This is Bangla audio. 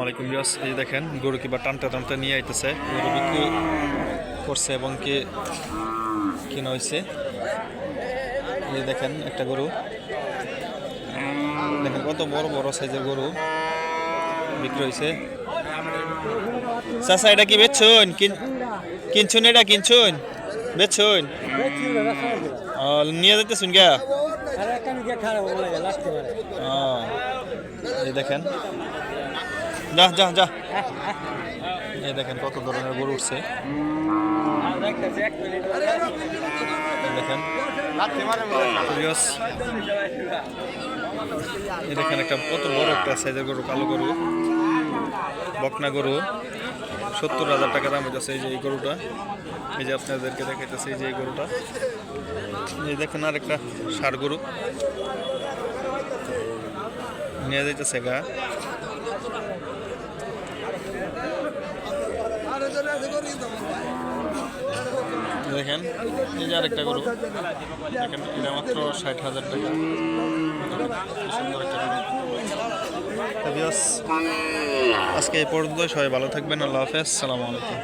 আসসালামু আলাইকুম বিয়াস এই দেখেন গরু কিবা টানতে টানতে নিয়ে আইতেছে। গরু বিক্রি করছে এবং কি কিনা হয়েছে এই দেখেন একটা গরু। দেখেন কত বড় বড় সাইজের গরু বিক্রি হয়েছে চাচা এটা কি বেচছুন? কিন- কিনছুন এটা? কিনছুন? বেচছুন? নিয়ে যেতেছুন গা এই দেখেন। যা যা যা। এই দেখেন কত ধরনের গরু উঠছে। দেখেন। এই দেখেন একটা কত বড় একটা সাইজের গরু, কালো গরু। বকনা গরু। সত্তর হাজার টাকা দাম হইতেছে এই যে এই গরুটা। এই যে আপনাদেরকে দেখাইতেছে এই যে এই গরুটা। এই দেখেন আর একটা ষাড় গরু। নিয়ে যাইতেছে গা। দেখেন, এই যে আরেকটা গরু। দেখেন, এটা মাত্র ষাট হাজার টাকা। সুন্দর একটা আজকে এই পর্যন্ত সবাই ভালো থাকবেন। আল্লাহ হাফেজ। সালামু আলাইকুম।